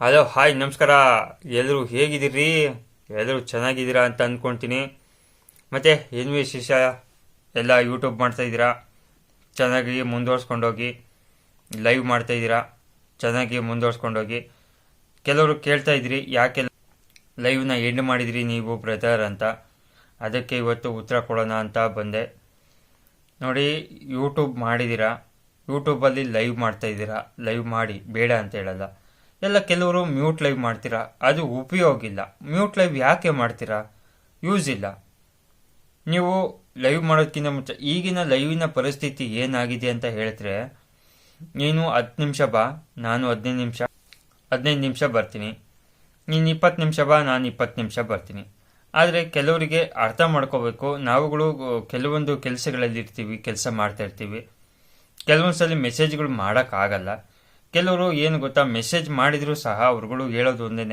Hello, hi, ನಮಸ್ಕಾರ. ಎಲ್ಲರೂ ಹೇಗಿದ್ದೀರಿ? ಎಲ್ಲರೂ ಚೆನ್ನಾಗಿದ್ದೀರಾ ಅಂತ ಅಂದ್ಕೊಳ್ತೀನಿ ಮತ್ತು, ಏನು ವಿಶೇಷ? ಎಲ್ಲ ಯೂಟ್ಯೂಬ್ ಮಾಡ್ತಾಯಿದ್ದೀರಾ ಚೆನ್ನಾಗಿ ಮುಂದುವರ್ಸ್ಕೊಂಡೋಗಿ ಲೈವ್ ಮಾಡ್ತಾಯಿದ್ದೀರಾ ಚೆನ್ನಾಗಿ ಮುಂದುವರ್ಸ್ಕೊಂಡೋಗಿ. ಕೆಲವರು ಕೇಳ್ತಾ ಇದ್ರಿ, ಯಾಕೆ ಲೈವ್ನ ಎಂಡ್ ಮಾಡಿದಿರಿ ನೀವು ಬ್ರದರ್ ಅಂತ. ಅದಕ್ಕೆ ಇವತ್ತು ಉತ್ತರ ಕೊಡೋಣ ಅಂತ ಬಂದೆ. ನೋಡಿ ಯೂಟ್ಯೂಬ್ ಮಾಡಿದ್ದೀರಾ? ಯೂಟ್ಯೂಬಲ್ಲಿ ಲೈವ್ ಮಾಡ್ತಾ ಇದ್ದೀರಾ? ಲೈವ್ ಮಾಡಿ, ಬೇಡ ಅಂತ ಹೇಳಲ್ಲ. ಎಲ್ಲ ಕೆಲವರು ಮ್ಯೂಟ್ ಲೈವ್ ಮಾಡ್ತೀರಾ? ಅದು ಉಪಯೋಗ ಇಲ್ಲ. ಮ್ಯೂಟ್ ಲೈವ್ ಯಾಕೆ ಮಾಡ್ತೀರಾ? ಯೂಸ್ ಇಲ್ಲ. ನೀವು ಲೈವ್ ಮಾಡೋದಕ್ಕಿಂತ ಮುಂಚೆ ಈಗಿನ ಲೈವಿನ ಪರಿಸ್ಥಿತಿ ಏನಾಗಿದೆ ಅಂತ ಹೇಳಿದ್ರೆ, ನೀನು ಹತ್ತು ನಿಮಿಷ ಬಾ, ನಾನು ಹದಿನೈದು ನಿಮಿಷ ಹದಿನೈದು ನಿಮಿಷ ಬರ್ತೀನಿ. ನೀನು ಇಪ್ಪತ್ತು ನಿಮಿಷ ಬಾ, ನಾನು ಇಪ್ಪತ್ತು ನಿಮಿಷ ಬರ್ತೀನಿ. ಆದರೆ ಕೆಲವರಿಗೆ ಅರ್ಥ ಮಾಡ್ಕೋಬೇಕು. ನಾವುಗಳು ಕೆಲವೊಂದು ಕೆಲಸಗಳಲ್ಲಿ ಇರ್ತೀವಿ ಕೆಲಸ ಮಾಡ್ತಾ ಇರ್ತೀವಿ. ಕೆಲವೊಂದು ಸಲ ಮೆಸೇಜ್ಗಳು ಮಾಡೋಕ್ಕಾಗಲ್ಲ. ಕೆಲವರು ಏನು ಗೊತ್ತಾ ಮೆಸೇಜ್ ಮಾಡಿದರೂ ಸಹ ಅವ್ರುಗಳು ಹೇಳೋದು ಒಂದೇ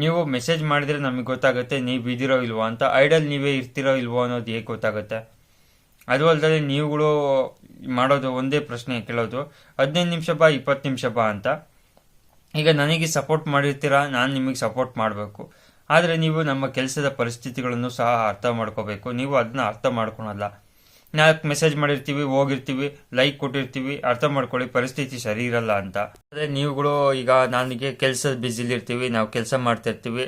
ನೀವು ಮೆಸೇಜ್ ಮಾಡಿದರೆ ನಮಗೆ ಗೊತ್ತಾಗುತ್ತೆ, ನೀವು ಬಿದ್ದಿರೋ ಇಲ್ವೋ ಅಂತ ಐಡಲ್ ನೀವೇ ಇರ್ತಿರೋ ಇಲ್ವೋ ಅನ್ನೋದು ಹೇಗೆ ಗೊತ್ತಾಗುತ್ತೆ. ಅದು ಅಲ್ಲದೆ ನೀವುಗಳು ಮಾಡೋದು ಒಂದೇ ಪ್ರಶ್ನೆ ಕೇಳೋದು. ಹದಿನೈದು ನಿಮಿಷ ಬಾ, ಇಪ್ಪತ್ತು ನಿಮಿಷ ಬಾ ಅಂತ. ಈಗ ನನಗೆ ಸಪೋರ್ಟ್ ಮಾಡಿರ್ತೀರಾ, ನಾನು ನಿಮಗೆ ಸಪೋರ್ಟ್ ಮಾಡಬೇಕು. ಆದರೆ ನೀವು ನಮ್ಮ ಕೆಲಸದ ಪರಿಸ್ಥಿತಿಗಳನ್ನು ಸಹ ಅರ್ಥ ಮಾಡ್ಕೋಬೇಕು. ನೀವು ಅದನ್ನ ಅರ್ಥ ಮಾಡ್ಕೊಳಲ್ಲ. ನಾಲ್ಕು ಮೆಸೇಜ್ ಮಾಡಿರ್ತೀವಿ, ಹೋಗಿರ್ತೀವಿ ಲೈಕ್ ಕೊಟ್ಟಿರ್ತೀವಿ, ಅರ್ಥ ಮಾಡ್ಕೊಳ್ಳಿ, ಪರಿಸ್ಥಿತಿ ಸರಿ ಇರಲ್ಲ ಅಂತ. ಅದೇ ನೀವುಗಳು ಈಗ ನನಗೆ ಕೆಲಸದ ಬ್ಯುಸಿಲಿ ಇರ್ತೀವಿ, ನಾವು ಕೆಲಸ ಮಾಡ್ತಾ ಇರ್ತೀವಿ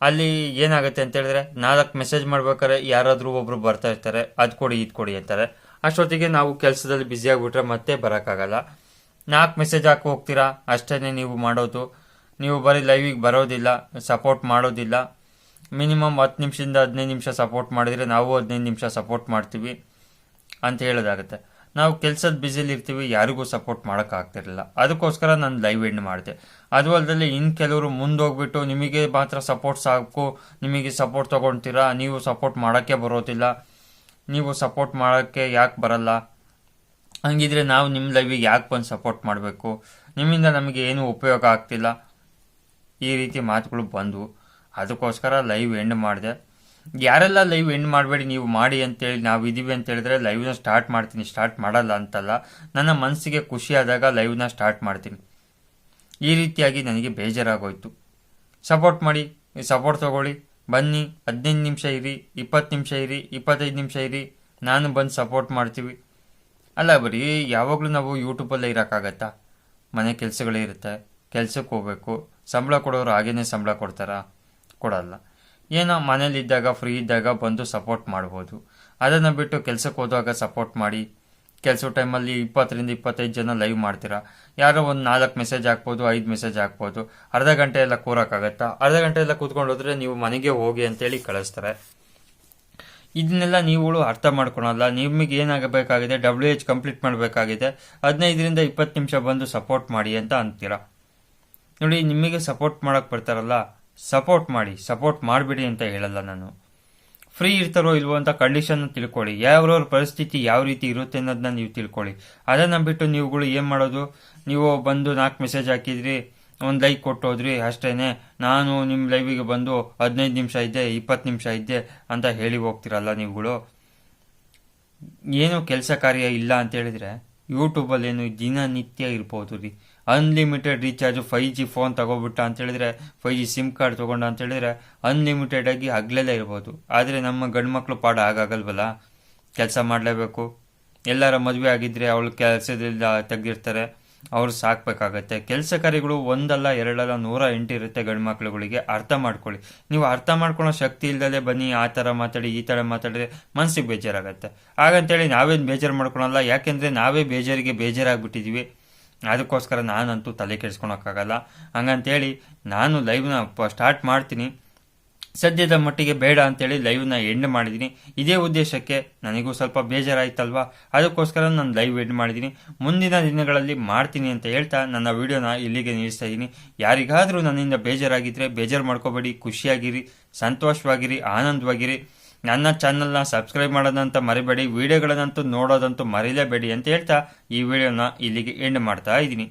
ಅಲ್ಲಿ ಏನಾಗುತ್ತೆ ಅಂತ ಹೇಳಿದ್ರೆ, ನಾಲ್ಕು ಮೆಸೇಜ್ ಮಾಡ್ಬೇಕಾದ್ರೆ ಯಾರಾದರೂ ಒಬ್ರು ಬರ್ತಾ ಇರ್ತಾರೆ, ಅದು ಕೊಡಿ, ಇದು ಕೊಡಿ ಅಂತಾರೆ. ಅಷ್ಟೊತ್ತಿಗೆ ನಾವು ಕೆಲಸದಲ್ಲಿ ಬ್ಯುಸಿ ಆಗಿಬಿಟ್ರೆ ಮತ್ತೆ ಬರೋಕ್ಕಾಗಲ್ಲ. ನಾಲ್ಕು ಮೆಸೇಜ್ ಹಾಕಿ ಹೋಗ್ತೀರಾ? ಅಷ್ಟೇ ನೀವು ಮಾಡೋದು. ನೀವು ಬರೀ ಲೈವಿಗೆ ಬರೋದಿಲ್ಲ ಸಪೋರ್ಟ್ ಮಾಡೋದಿಲ್ಲ. ಮಿನಿಮಮ್ ಹತ್ತು ನಿಮಿಷದಿಂದ ಹದಿನೈದು ನಿಮಿಷ ಸಪೋರ್ಟ್ ಮಾಡಿದರೆ ನಾವು ಹದಿನೈದು ನಿಮಿಷ ಸಪೋರ್ಟ್ ಮಾಡ್ತೀವಿ. ಅಂತ ಹೇಳೋದಾಗುತ್ತೆ. ನಾವು ಕೆಲಸದ ಬ್ಯುಸಿಲಿ ಇರ್ತೀವಿ, ಯಾರಿಗೂ ಸಪೋರ್ಟ್ ಮಾಡೋಕ್ಕಾಗ್ತಿರಲಿಲ್ಲ ಅದಕ್ಕೋಸ್ಕರ ನಾನು ಲೈವ್ ಎಂಡ್ ಮಾಡಿದೆ. ಅದು ಅಲ್ಲದೆ ಇನ್ನು ಕೆಲವರು ಮುಂದೋಗ್ಬಿಟ್ಟು ನಿಮಗೆ ಮಾತ್ರ ಸಪೋರ್ಟ್ ಸಾಕು, ನಿಮಗೆ ಸಪೋರ್ಟ್ ತೊಗೊಳ್ತೀರಾ ನೀವು ಸಪೋರ್ಟ್ ಮಾಡೋಕ್ಕೆ ಬರೋದಿಲ್ಲ, ನೀವು ಸಪೋರ್ಟ್ ಮಾಡೋಕ್ಕೆ ಯಾಕೆ ಬರಲ್ಲ? ಹಂಗಿದ್ರೆ ನಾವು ನಿಮ್ಮ ಲೈವಿಗೆ ಯಾಕೆ ಬಂದು ಸಪೋರ್ಟ್ ಮಾಡಬೇಕು? ನಿಮ್ಮಿಂದ ನಮಗೆ ಏನೂ ಉಪಯೋಗ ಆಗ್ತಿಲ್ಲ? ಈ ರೀತಿ ಮಾತುಗಳು ಬಂದವು. ಅದಕ್ಕೋಸ್ಕರ ಲೈವ್ ಎಂಡ್ ಮಾಡಿದೆ. ಯಾರೆಲ್ಲ ಲೈವ್ ಎಂಡ್ ಮಾಡಬೇಡಿ, ನೀವು ಮಾಡಿ ಅಂತೇಳಿ ನಾವು ಇದೀವಿ ಅಂತ ಹೇಳಿದ್ರೆ ಲೈವ್ನ ಸ್ಟಾರ್ಟ್ ಮಾಡ್ತೀನಿ ಸ್ಟಾರ್ಟ್ ಮಾಡಲ್ಲ ಅಂತಲ್ಲ, ನನ್ನ ಮನಸ್ಸಿಗೆ ಖುಷಿ ಆದಾಗ ಲೈವ್ನ ಸ್ಟಾರ್ಟ್ ಮಾಡ್ತೀನಿ. ಈ ರೀತಿಯಾಗಿ ನನಗೆ ಬೇಜಾರಾಗೋಯ್ತು. ಸಪೋರ್ಟ್ ಮಾಡಿ ಸಪೋರ್ಟ್ ತೊಗೊಳ್ಳಿ. ಬನ್ನಿ, ಹದಿನೈದು ನಿಮಿಷ ಇರಿ, ಇಪ್ಪತ್ತು ನಿಮಿಷ ಇರಿ, ಇಪ್ಪತ್ತೈದು ನಿಮಿಷ ಇರಿ, ನಾನು ಬಂದು ಸಪೋರ್ಟ್ ಮಾಡ್ತೀವಿ. ಅಲ್ಲ ಬರೀ ಯಾವಾಗಲೂ ನಾವು ಯೂಟ್ಯೂಬಲ್ಲೇ ಇರೋಕ್ಕಾಗತ್ತಾ? ಮನೆ ಕೆಲಸಗಳೇ ಇರುತ್ತೆ, ಕೆಲಸಕ್ಕೆ ಹೋಗ್ಬೇಕು. ಸಂಬಳ ಕೊಡೋರು ಹಾಗೇನೆ ಸಂಬಳ ಕೊಡ್ತಾರಾ? ಕೊಡಲ್ಲ. ಏನೋ ಮನೇಲಿದ್ದಾಗ ಫ್ರೀ ಇದ್ದಾಗ ಬಂದು ಸಪೋರ್ಟ್ ಮಾಡ್ಬೋದು. ಅದನ್ನು ಬಿಟ್ಟು ಕೆಲಸಕ್ಕೆ ಹೋದಾಗ ಸಪೋರ್ಟ್ ಮಾಡಿ ಕೆಲಸ ಟೈಮಲ್ಲಿ ಇಪ್ಪತ್ತರಿಂದ ಇಪ್ಪತ್ತೈದು ಜನ ಲೈವ್ ಮಾಡ್ತೀರಾ? ಯಾರೋ ಒಂದು ನಾಲ್ಕು ಮೆಸೇಜ್ ಹಾಕ್ಬೋದು, ಐದು ಮೆಸೇಜ್ ಹಾಕ್ಬೋದು. ಅರ್ಧ ಗಂಟೆ ಎಲ್ಲ ಕೂರೋಕ್ಕಾಗತ್ತಾ? ಅರ್ಧ ಗಂಟೆ ಎಲ್ಲ ಕೂತ್ಕೊಂಡು ಹೋದರೆ ನೀವು ಮನೆಗೆ ಹೋಗಿ ಅಂತೇಳಿ ಕಳಿಸ್ತಾರೆ. ಇದನ್ನೆಲ್ಲ ನೀವುಗಳು ಅರ್ಥ ಮಾಡ್ಕೊಳಲ್ಲ. ನಿಮಗೆ ಏನಾಗಬೇಕಾಗಿದೆ? ಡಬ್ಲ್ಯೂ ಎಚ್ ಕಂಪ್ಲೀಟ್ ಮಾಡಬೇಕಾಗಿದೆ. ಹದಿನೈದರಿಂದ ಇಪ್ಪತ್ತು ನಿಮಿಷ ಬಂದು ಸಪೋರ್ಟ್ ಮಾಡಿ ಅಂತ ಅಂತೀರಾ? ನೋಡಿ, ನಿಮಗೆ ಸಪೋರ್ಟ್ ಮಾಡೋಕ್ಕೆ ಬರ್ತಾರಲ್ಲ. ಸಪೋರ್ಟ್ ಮಾಡಿ, ಸಪೋರ್ಟ್ ಮಾಡಿಬಿಡಿ ಅಂತ ಹೇಳಲ್ಲ ನಾನು. ಫ್ರೀ ಇರ್ತಾರೋ ಇಲ್ವೋ ಅಂತ ಕಂಡೀಷನ್ ತಿಳ್ಕೊಳ್ಳಿ. ಯಾವ್ರವ್ರ ಪರಿಸ್ಥಿತಿ ಯಾವ ರೀತಿ ಇರುತ್ತೆ ಅನ್ನೋದನ್ನ ನೀವು ತಿಳ್ಕೊಳ್ಳಿ. ಅದನ್ನು ಬಿಟ್ಟು ನೀವುಗಳು ಏನು ಮಾಡೋದು? ನೀವು ಬಂದು ನಾಲ್ಕು ಮೆಸೇಜ್ ಹಾಕಿದ್ರಿ, ಒಂದು ಲೈಕ್ ಕೊಟ್ಟೋದ್ರಿ, ಅಷ್ಟೇನೆ. ನಾನು ನಿಮ್ಮ ಲೈವಿಗೆ ಬಂದು ಹದಿನೈದು ನಿಮಿಷ ಇದ್ದೆ, ಇಪ್ಪತ್ತು ನಿಮಿಷ ಇದ್ದೆ ಅಂತ ಹೇಳಿ ಹೋಗ್ತಿರಲ್ಲ ನೀವುಗಳು? ಏನು ಕೆಲಸ ಕಾರ್ಯ ಇಲ್ಲ ಅಂತ ಹೇಳಿದ್ರೆ ಯೂಟ್ಯೂಬಲ್ಲಿ ಏನು ದಿನನಿತ್ಯ ಇರ್ಬೋದು ರೀ. Unlimited recharge five G phone ತಗೊಬಿಟ್ಟ ಅಂತ ಹೇಳಿದ್ರೆ ಫೈ ಜಿ ಸಿಮ್ ಕಾರ್ಡ್ ತಗೊಂಡ ಅಂತ ಹೇಳಿದ್ರೆ ಅನ್ಲಿಮಿಟೆಡ್ ಆಗಿ ಹಗ್ಲೆಲ್ಲ ಇರ್ಬೋದು. ಆದರೆ ನಮ್ಮ ಗಂಡು ಮಕ್ಕಳು ಪಾಡ ಆಗಾಗಲ್ವಲ್ಲ ಕೆಲಸ ಮಾಡಲೇಬೇಕು. ಎಲ್ಲರ ಮದುವೆ ಆಗಿದ್ದರೆ ಅವಳು ಕೆಲಸದಿಂದ ತೆಗೆದಿರ್ತಾರೆ. ಅವ್ರು ಸಾಕ್ಬೇಕಾಗತ್ತೆ. ಕೆಲಸ ಕಾರ್ಯಗಳು ಒಂದಲ್ಲ, ಎರಡಲ್ಲ, ನೂರ ಎಂಟು ಇರುತ್ತೆ ಗಂಡು ಮಕ್ಳುಗಳಿಗೆ. ಅರ್ಥ ಮಾಡ್ಕೊಳ್ಳಿ. ನೀವು ಅರ್ಥ ಮಾಡ್ಕೊಳ್ಳೋ ಶಕ್ತಿ ಇಲ್ದಲೆ ಬನ್ನಿ, ಆ ಥರ ಮಾತಾಡಿ, ಈ ಥರ ಮಾತಾಡಿದ್ರೆ ಮನಸ್ಸಿಗೆ ಬೇಜಾರಾಗತ್ತೆ. ಹಾಗಂತೇಳಿ ನಾವೇನು ಬೇಜಾರು ಮಾಡ್ಕೊಳಲ್ಲ. ಯಾಕೆಂದರೆ ನಾವೇ ಬೇಜಾರಿಗೆ ಬೇಜಾರಾಗ್ಬಿಟ್ಟಿದ್ದೀವಿ ಅದಕ್ಕೋಸ್ಕರ ನಾನಂತೂ ತಲೆ ಕೆಡಿಸ್ಕೊಳಕ್ಕಾಗಲ್ಲ. ಹಂಗಂತೇಳಿ ನಾನು ಲೈವ್ನ ಸ್ಟಾರ್ಟ್ ಮಾಡ್ತೀನಿ. ಸದ್ಯದ ಮಟ್ಟಿಗೆ ಬೇಡ ಅಂತೇಳಿ ಲೈವ್ನ ಎಂಡ್ ಮಾಡಿದ್ದೀನಿ ಇದೇ ಉದ್ದೇಶಕ್ಕೆ ನನಗೂ ಸ್ವಲ್ಪ ಬೇಜಾರಾಯ್ತಲ್ವಾ? ಅದಕ್ಕೋಸ್ಕರ ನಾನು ಲೈವ್ ಎಂಡ್ ಮಾಡಿದ್ದೀನಿ ಮುಂದಿನ ದಿನಗಳಲ್ಲಿ ಮಾಡ್ತೀನಿ ಅಂತ ಹೇಳ್ತಾ ನನ್ನ ವಿಡಿಯೋನ ಇಲ್ಲಿಗೆ ನಿಲ್ಲಿಸ್ತಾ ಇದ್ದೀನಿ ಯಾರಿಗಾದರೂ ನನ್ನಿಂದ ಬೇಜಾರಾಗಿದ್ದರೆ ಬೇಜಾರು ಮಾಡ್ಕೋಬೇಡಿ. ಖುಷಿಯಾಗಿರಿ, ಸಂತೋಷವಾಗಿರಿ, ಆನಂದವಾಗಿರಿ. ನನ್ನ ಚಾನಲ್ನ ಸಬ್ಸ್ಕ್ರೈಬ್ ಮಾಡೋದಂತ ಮರಿಬೇಡಿ. ವಿಡಿಯೋಗಳನ್ನಂತೂ ನೋಡೋದಂತೂ ಮರೀಲೇಬೇಡಿ ಅಂತ ಹೇಳ್ತಾ ಈ ವಿಡಿಯೋನ ಇಲ್ಲಿಗೆ ಎಂಡ್ ಮಾಡ್ತಾ ಇದ್ದೀನಿ